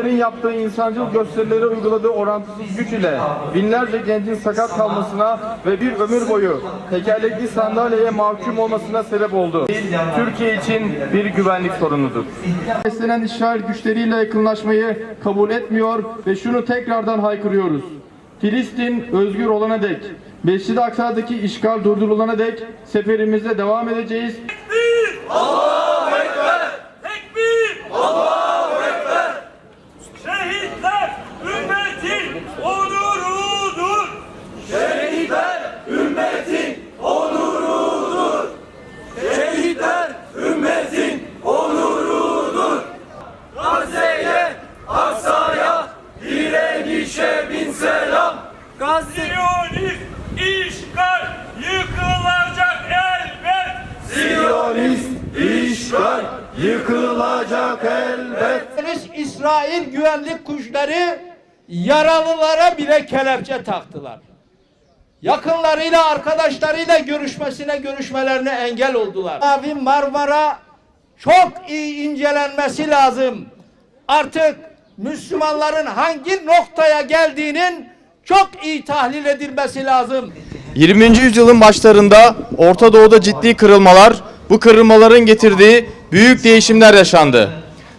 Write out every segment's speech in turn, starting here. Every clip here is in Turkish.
Filistinlilerin yaptığı insancıl gösterileri uyguladığı orantısız güç ile binlerce gencin sakat kalmasına ve bir ömür boyu tekerlekli sandalyeye mahkum olmasına sebep oldu. Türkiye için bir güvenlik sorunudur. Beslenen İsrail güçleriyle yakınlaşmayı kabul etmiyor ve şunu tekrardan haykırıyoruz. Filistin özgür olana dek, Aksa'daki işgal durdurulana dek seferimize devam edeceğiz. Tekbir! Siyonist işgal yıkılacak elbet. Siyonist işgal yıkılacak elbet. İsrail güvenlik güçleri yaralılara bile kelepçe taktılar. Yakınlarıyla, arkadaşlarıyla görüşmesine, görüşmelerine engel oldular. Mavi Marmara çok iyi incelenmesi lazım. Artık Müslümanların hangi noktaya geldiğinin çok iyi tahlil edilmesi lazım. 20. yüzyılın başlarında Orta Doğu'da ciddi kırılmalar, bu kırılmaların getirdiği büyük değişimler yaşandı.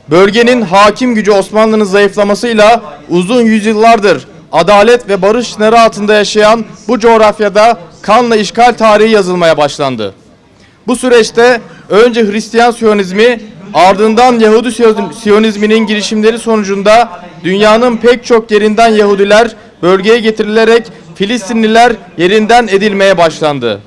Bölgenin hakim gücü Osmanlı'nın zayıflamasıyla uzun yüzyıllardır adalet ve barış sınırı altında yaşayan bu coğrafyada kanla işgal tarihi yazılmaya başlandı. Bu süreçte önce Hristiyan Siyonizmi ardından Yahudi Siyon- Siyonizminin girişimleri sonucunda dünyanın pek çok yerinden Yahudiler bölgeye getirilerek Filistinliler yerinden edilmeye başlandı.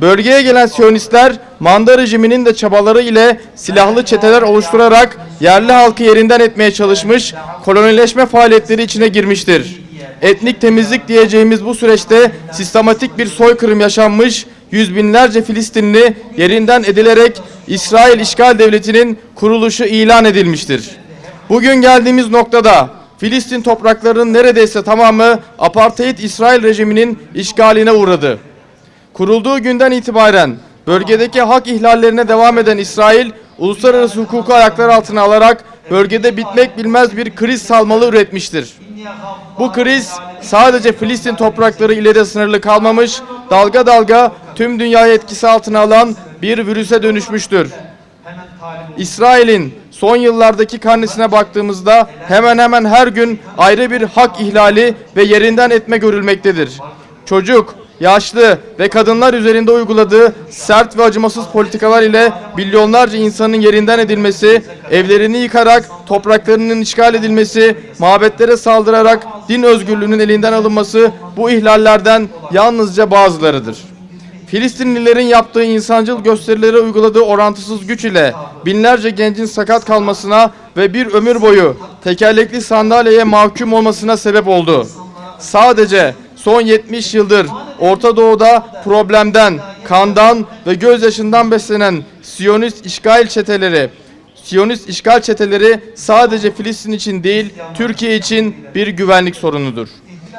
Bölgeye gelen Siyonistler manda rejiminin de çabaları ile silahlı çeteler oluşturarak yerli halkı yerinden etmeye çalışmış, kolonileşme faaliyetleri içine girmiştir. Etnik temizlik diyeceğimiz bu süreçte sistematik bir soykırım yaşanmış, yüz binlerce Filistinli yerinden edilerek İsrail işgal devletinin kuruluşu ilan edilmiştir. Bugün geldiğimiz noktada Filistin topraklarının neredeyse tamamı apartheid İsrail rejiminin işgaline uğradı. Kurulduğu günden itibaren bölgedeki hak ihlallerine devam eden İsrail, uluslararası hukuku ayaklar altına alarak bölgede bitmek bilmez bir kriz salmalı üretmiştir. Bu kriz sadece Filistin toprakları ile de sınırlı kalmamış, dalga dalga tüm dünyayı etkisi altına alan bir virüse dönüşmüştür. İsrail'in son yıllardaki karnesine baktığımızda hemen hemen her gün ayrı bir hak ihlali ve yerinden etme görülmektedir. Çocuk, yaşlı ve kadınlar üzerinde uyguladığı sert ve acımasız politikalar ile milyonlarca insanın yerinden edilmesi, evlerini yıkarak topraklarının işgal edilmesi, mabetlere saldırarak din özgürlüğünün elinden alınması bu ihlallerden yalnızca bazılarıdır. Filistinlilerin yaptığı insancıl gösterilere uyguladığı orantısız güç ile binlerce gencin sakat kalmasına ve bir ömür boyu tekerlekli sandalyeye mahkum olmasına sebep oldu. Sadece son 70 yıldır Orta Doğu'da problemden, kandan ve gözyaşından beslenen Siyonist işgal çeteleri Siyonist işgal çeteleri sadece Filistin için değil, Türkiye için bir güvenlik sorunudur.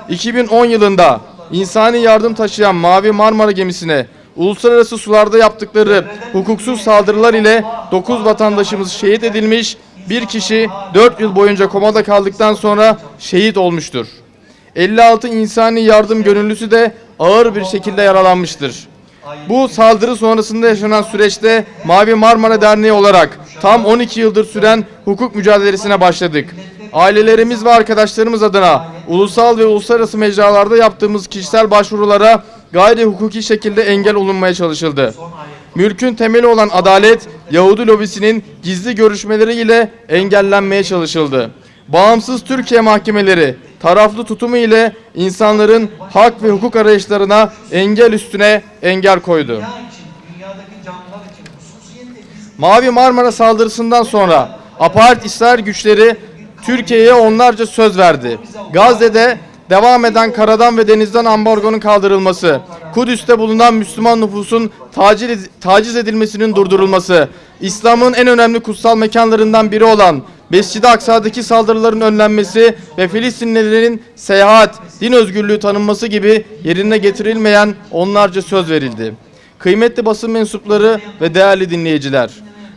2010 yılında insani yardım taşıyan Mavi Marmara gemisine uluslararası sularda yaptıkları hukuksuz saldırılar ile 9 vatandaşımız şehit edilmiş, bir kişi 4 yıl boyunca komada kaldıktan sonra şehit olmuştur. 56 insani yardım gönüllüsü de ağır bir şekilde yaralanmıştır. Bu saldırı sonrasında yaşanan süreçte Mavi Marmara Derneği olarak tam 12 yıldır süren hukuk mücadelesine başladık. Ailelerimiz ve arkadaşlarımız adına ulusal ve uluslararası mecralarda yaptığımız kişisel başvurulara gayri hukuki şekilde engel olunmaya çalışıldı. Mülkün temeli olan adalet, Yahudi lobisinin gizli görüşmeleri ile engellenmeye çalışıldı. Bağımsız Türkiye mahkemeleri taraflı tutumu ile insanların hak ve hukuk arayışlarına engel üstüne engel koydu. Mavi Marmara saldırısından sonra apartheid İsrail güçleri Türkiye'ye onlarca söz verdi. Gazze'de devam eden karadan ve denizden ambargonun kaldırılması, Kudüs'te bulunan Müslüman nüfusun taciz, edilmesinin durdurulması, İslam'ın en önemli kutsal mekanlarından biri olan Mescid-i Aksa'daki saldırıların önlenmesi ve Filistinlilerin seyahat, din özgürlüğü tanınması gibi yerine getirilmeyen onlarca söz verildi. Kıymetli basın mensupları ve değerli dinleyiciler,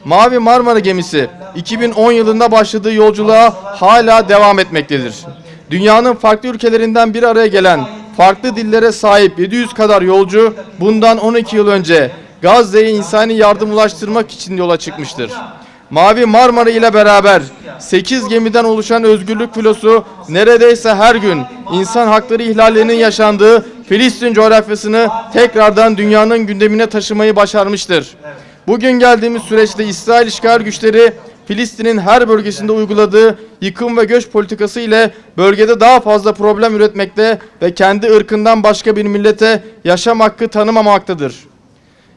Mavi Marmara gemisi 2010 yılında başladığı yolculuğa hala devam etmektedir. Dünyanın farklı ülkelerinden bir araya gelen farklı dillere sahip 700 kadar yolcu bundan 12 yıl önce Gazze'ye insani yardım ulaştırmak için yola çıkmıştır. Mavi Marmara ile beraber 8 gemiden oluşan özgürlük filosu neredeyse her gün insan hakları ihlallerinin yaşandığı Filistin coğrafyasını tekrardan dünyanın gündemine taşımayı başarmıştır. Bugün geldiğimiz süreçte İsrail işgal güçleri Filistin'in her bölgesinde uyguladığı yıkım ve göç politikası ile bölgede daha fazla problem üretmekte ve kendi ırkından başka bir millete yaşam hakkı tanımamaktadır.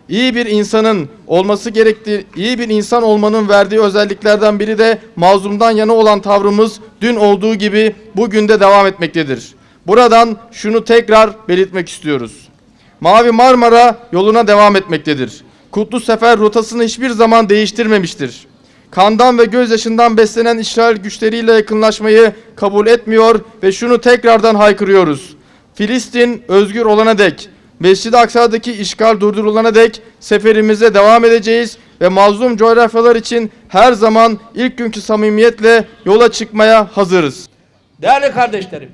İyi bir insanın olması gerektiği, iyi bir insan olmanın verdiği özelliklerden biri de mazlumdan yana olan tavrımız dün olduğu gibi bugün de devam etmektedir. Buradan şunu tekrar belirtmek istiyoruz. Mavi Marmara yoluna devam etmektedir. Kutlu Sefer rotasını hiçbir zaman değiştirmemiştir. Kandan ve gözyaşından beslenen İsrail güçleriyle yakınlaşmayı kabul etmiyor ve şunu tekrardan haykırıyoruz. Filistin özgür olana dek, Mescid-i Aksa'daki işgal durdurulana dek seferimize devam edeceğiz ve mazlum coğrafyalar için her zaman ilk günkü samimiyetle yola çıkmaya hazırız. Değerli kardeşlerim,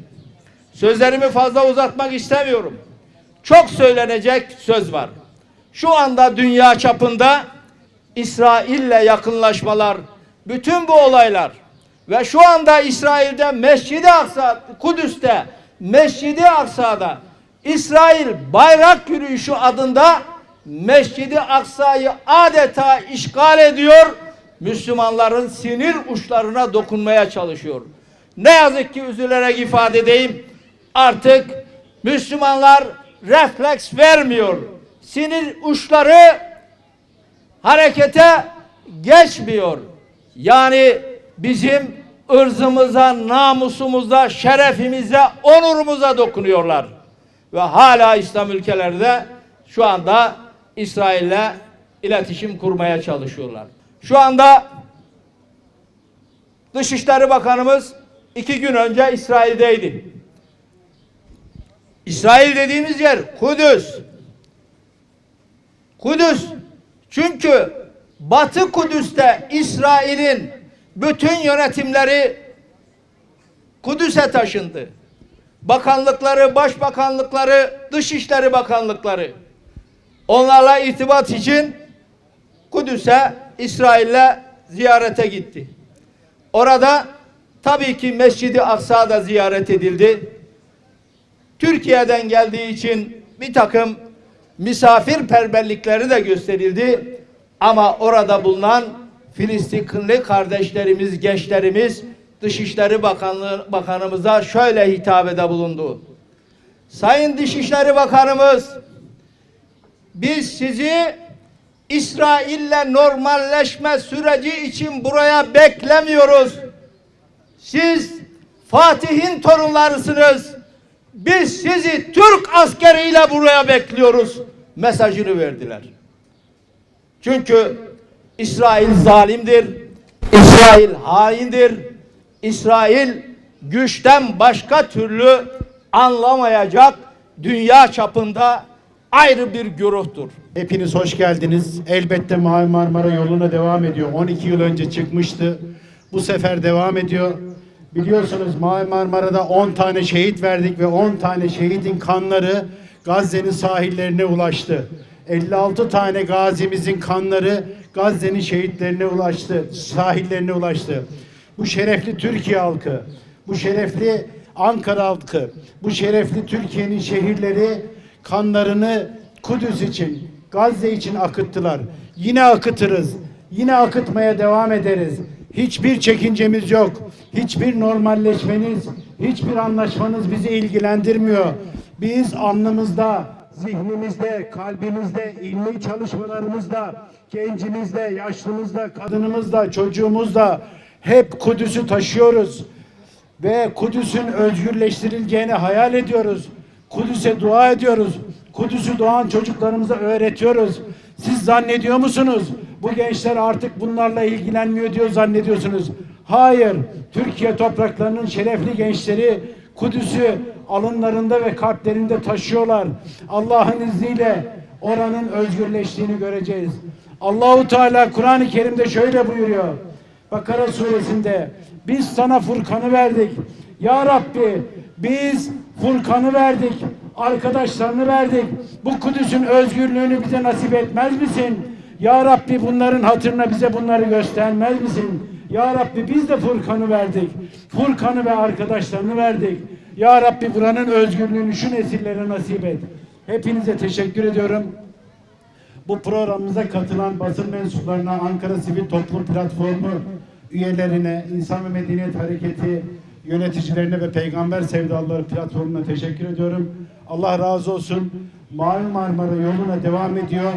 sözlerimi fazla uzatmak istemiyorum. Çok söylenecek söz var. Şu anda dünya çapında İsrail'le yakınlaşmalar, bütün bu olaylar ve şu anda İsrail'de Mescid-i Aksa, Kudüs'te, Mescid-i Aksa'da İsrail bayrak yürüyüşü adında Mescid-i Aksa'yı adeta işgal ediyor. Müslümanların sinir uçlarına dokunmaya çalışıyor. Ne yazık ki üzülerek ifade edeyim. Artık Müslümanlar refleks vermiyor. Sinir uçları harekete geçmiyor. Yani bizim ırzımıza, namusumuza, şerefimize, onurumuza dokunuyorlar. Ve hala İslam ülkelerde şu anda İsrail'le iletişim kurmaya çalışıyorlar. Şu anda Dışişleri Bakanımız iki gün önce İsrail'deydi. İsrail dediğimiz yer Kudüs. Kudüs. Çünkü Batı Kudüs'te İsrail'in bütün yönetimleri Kudüs'e taşındı. Bakanlıkları, başbakanlıkları, dışişleri bakanlıkları onlarla irtibat için Kudüs'e İsrail'le ziyarete gitti. Orada tabii ki Mescid-i Aksa da ziyaret edildi. Türkiye'den geldiği için bir takım misafirperverlikleri de gösterildi. Ama orada bulunan Filistinli kardeşlerimiz, gençlerimiz Dışişleri Bakanlığı, Bakanımıza şöyle hitabede bulundu. Sayın Dışişleri Bakanımız biz sizi İsrail'le normalleşme süreci için buraya beklemiyoruz. Siz Fatih'in torunlarısınız. Biz sizi Türk askeriyle buraya bekliyoruz mesajını verdiler. Çünkü İsrail zalimdir. İsrail haindir. İsrail güçten başka türlü anlamayacak dünya çapında ayrı bir güruhtur. Hepiniz hoş geldiniz. Elbette Mavi Marmara yoluna devam ediyor. 12 yıl önce çıkmıştı. Bu sefer devam ediyor. Biliyorsunuz Mavi Marmara'da 10 tane şehit verdik ve 10 tane şehidin kanları Gazze'nin sahillerine ulaştı. 56 tane gazimizin kanları Gazze'nin şehitlerine ulaştı, sahillerine ulaştı. Bu şerefli Türkiye halkı, bu şerefli Ankara halkı, bu şerefli Türkiye'nin şehirleri kanlarını Kudüs için, Gazze için akıttılar. Yine akıtırız. Yine akıtmaya devam ederiz. Hiçbir çekincemiz yok. Hiçbir normalleşmeniz, hiçbir anlaşmanız bizi ilgilendirmiyor. Biz alnımızda, zihnimizde, kalbimizde, ilmi çalışmalarımızda, gencimizde, yaşlımızda, kadınımızda, çocuğumuzda hep Kudüs'ü taşıyoruz ve Kudüs'ün özgürleştirileceğini hayal ediyoruz. Kudüs'e dua ediyoruz. Kudüs'ü doğan çocuklarımıza öğretiyoruz. Siz zannediyor musunuz? Bu gençler artık bunlarla ilgilenmiyor diyor zannediyorsunuz. Hayır. Türkiye topraklarının şerefli gençleri Kudüs'ü alınlarında ve kalplerinde taşıyorlar. Allah'ın izniyle oranın özgürleştiğini göreceğiz. Allahu Teala Kur'an-ı Kerim'de şöyle buyuruyor. Bakara suresinde biz sana Furkan'ı verdik. Ya Rabbi biz Furkan'ı verdik. Arkadaşlarını verdik. Bu Kudüs'ün özgürlüğünü bize nasip etmez misin? Ya Rabbi bunların hatırına bize bunları göstermez misin? Ya Rabbi biz de Furkan'ı verdik. Furkan'ı ve arkadaşlarını verdik. Ya Rabbi buranın özgürlüğünü şu nesillere nasip et. Hepinize teşekkür ediyorum. Bu programımıza katılan basın mensuplarına, Ankara Sivil Toplum Platformu üyelerine, İnsan ve Medeniyet Hareketi yöneticilerine ve Peygamber Sevdalıları platformuna teşekkür ediyorum. Allah razı olsun. Mavi Marmara yoluna devam ediyor.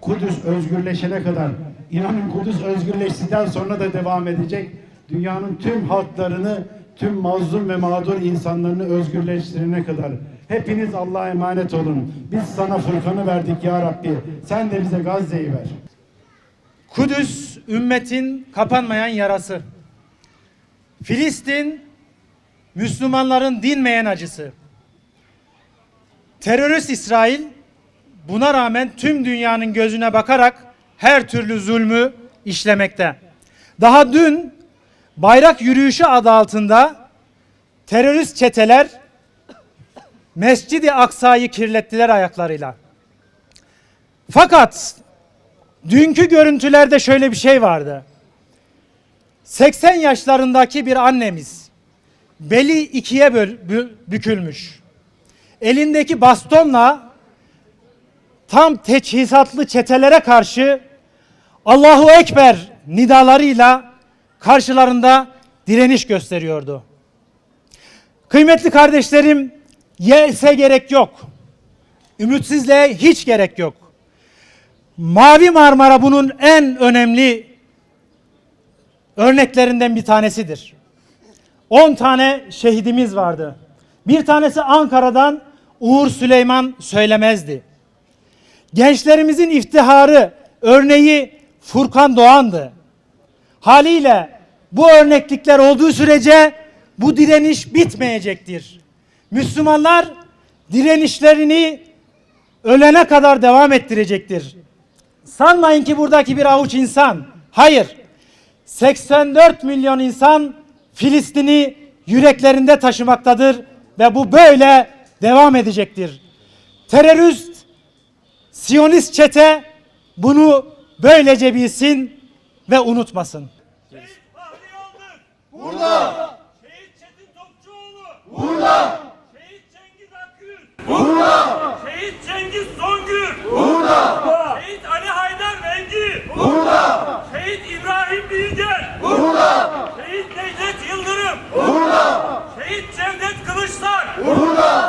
Kudüs özgürleşene kadar. İnanın Kudüs özgürleştikten sonra da devam edecek. Dünyanın tüm halklarını, tüm mazlum ve mağdur insanlarını özgürleştirene kadar. Hepiniz Allah'a emanet olun. Biz sana Furkan'ı verdik ya Rabbi. Sen de bize Gazze'yi ver. Kudüs ümmetin kapanmayan yarası. Filistin Müslümanların dinmeyen acısı. Terörist İsrail buna rağmen tüm dünyanın gözüne bakarak her türlü zulmü işlemekte. Daha dün bayrak yürüyüşü adı altında terörist çeteler Mescid-i Aksa'yı kirlettiler ayaklarıyla. Fakat Dünkü görüntülerde şöyle bir şey vardı. 80 yaşlarındaki bir annemiz beli ikiye bükülmüş. Elindeki bastonla tam teçhizatlı çetelere karşı Allahu Ekber nidalarıyla karşılarında direniş gösteriyordu. Kıymetli kardeşlerim, yese gerek yok. Ümitsizliğe hiç gerek yok. Mavi Marmara bunun en önemli örneklerinden bir tanesidir. 10 tane şehidimiz vardı. Bir tanesi Ankara'dan Uğur Süleyman söylemezdi. Gençlerimizin iftiharı, örneği Furkan Doğan'dı. Haliyle bu örneklikler olduğu sürece bu direniş bitmeyecektir. Müslümanlar direnişlerini ölene kadar devam ettirecektir. Sanmayın ki buradaki bir avuç insan. Hayır. 84 milyon insan Filistin'i yüreklerinde taşımaktadır ve bu böyle devam edecektir. Terörist, Siyonist çete bunu böylece bilsin ve unutmasın. Şehit Fahri Yaldır. Burada. Şehit Çetin Topçuoğlu. Burada. Şehit Cengiz Akgül. Burada. Şehit Cengiz Songül. Burada. Şehit Ali Haydar Vengi. Burada. Şehit İbrahim Bilgen. Burada. Şehit Necdet Yıldırım. Burada. Şehit Cevdet Kılıçlar. Burada.